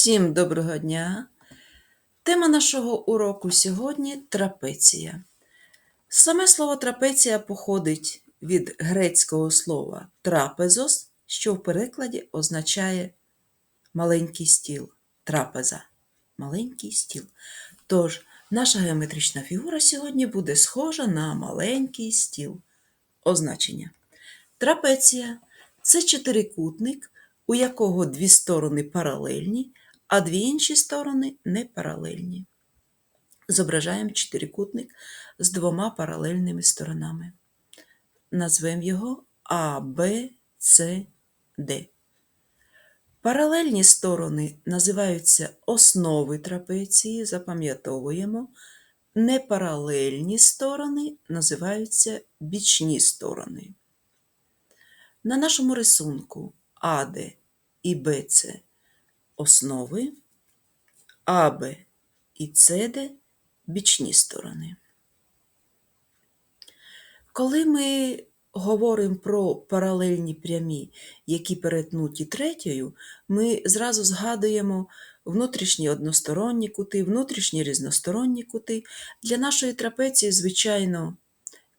Всім доброго дня! Тема нашого уроку сьогодні трапеція. Саме слово трапеція походить від грецького слова трапезос, що в перекладі означає маленький стіл. Трапеза. Маленький стіл. Тож, наша геометрична фігура сьогодні буде схожа на маленький стіл. Означення. Трапеція це чотирикутник, у якого дві сторони паралельні, а дві інші сторони не паралельні. Зображаємо чотирикутник з двома паралельними сторонами. Назвемо його А, Б, С, Д. Паралельні сторони називаються основи трапеції, запам'ятовуємо. Непаралельні сторони називаються бічні сторони. На нашому рисунку АД і БЦ основи, АБ і СД бічні сторони. Коли ми говоримо про паралельні прямі, які перетнуті третьою, ми зразу згадуємо внутрішні односторонні кути, внутрішні різносторонні кути. Для нашої трапеції, звичайно,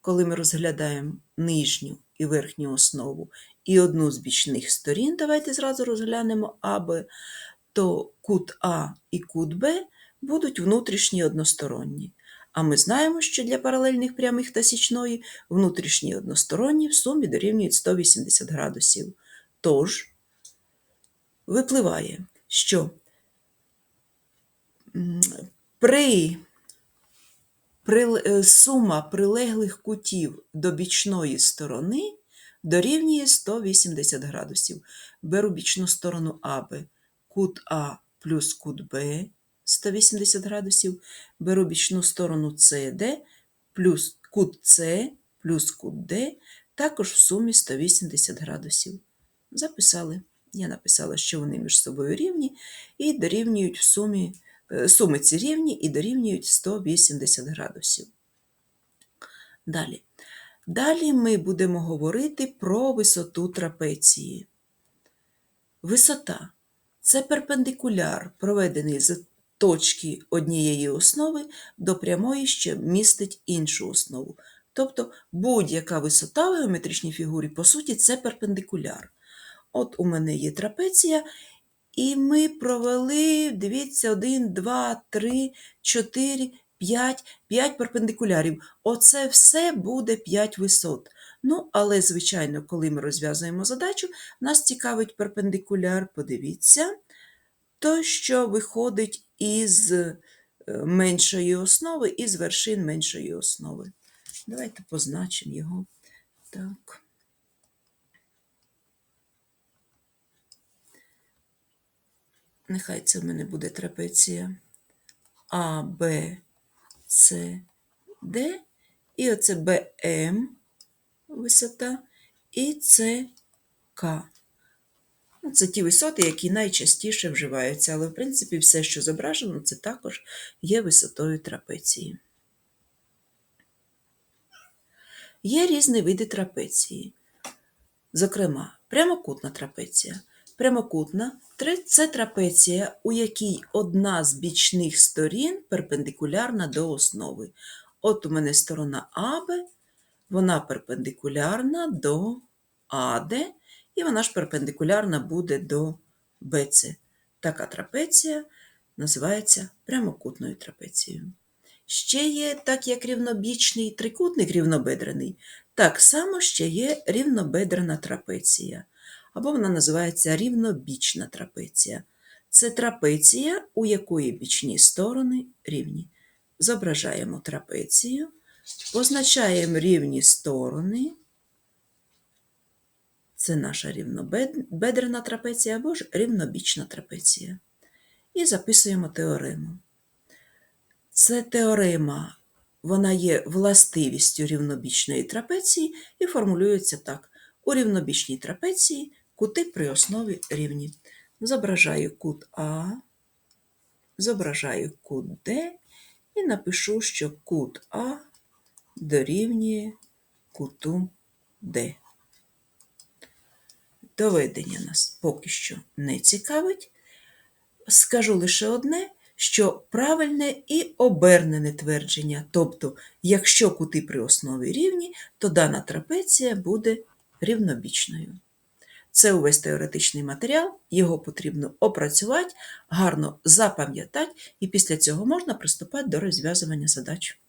коли ми розглядаємо нижню і верхню основу і одну з бічних сторін, давайте зразу розглянемо АБ, то кут А і кут Б будуть внутрішні односторонні. А ми знаємо, що для паралельних прямих та січної внутрішні односторонні в сумі дорівнюють 180 градусів. Тож, випливає, що при сума прилеглих кутів до бічної сторони дорівнює 180 градусів. Беру бічну сторону АБ, кут А плюс кут Б 180 градусів, беру бічну сторону СД плюс кут С плюс кут Д, також в сумі 180 градусів. Записали. Я написала, що вони між собою рівні і дорівнюють в сумі, е, суми ці рівні і дорівнюють 180 градусів. Далі. Далі ми будемо говорити про висоту трапеції. Висота це перпендикуляр, проведений з точки однієї основи до прямої, що містить іншу основу. Тобто будь-яка висота в геометричній фігурі, по суті, це перпендикуляр. От у мене є трапеція, і ми провели, дивіться, 1, 2, 3, 4, 5, 5 перпендикулярів. Оце все буде 5 висот. Ну, але, звичайно, коли ми розв'язуємо задачу, нас цікавить перпендикуляр, подивіться, той, що виходить із е, меншої основи, із вершин меншої основи. Давайте позначимо його. Так. Нехай це в мене буде трапеція А, Б, С, Д. І оце БМ висота і це К. Ну, це ті висоти, які найчастіше вживаються, але, в принципі, все, що зображено, це також є висотою трапеції. Є різні види трапеції. Зокрема, прямокутна трапеція. Прямокутна це трапеція, у якій одна з бічних сторін перпендикулярна до основи. От у мене сторона АБ, вона перпендикулярна до АД, і вона ж перпендикулярна буде до БЦ. Така трапеція називається прямокутною трапецією. Ще є, так як рівнобічний трикутник рівнобедрений, так само ще є рівнобедрена трапеція, або вона називається рівнобічна трапеція. Це трапеція, у якої бічні сторони рівні. Зображаємо трапецію, позначаємо рівні сторони. Це наша рівнобедрена трапеція або ж рівнобічна трапеція. І записуємо теорему. Це теорема, вона є властивістю рівнобічної трапеції і формулюється так: у рівнобічній трапеції кути при основі рівні. Зображаю кут А, зображаю кут Д і напишу, що кут А дорівнює куту Д. Доведення нас поки що не цікавить. скажу лише одне, що правильне і обернене твердження. Тобто, якщо кути при основі рівні, то дана трапеція буде рівнобічною. Це увесь теоретичний матеріал, його потрібно опрацювати, гарно запам'ятати, і після цього можна приступати до розв'язування задач.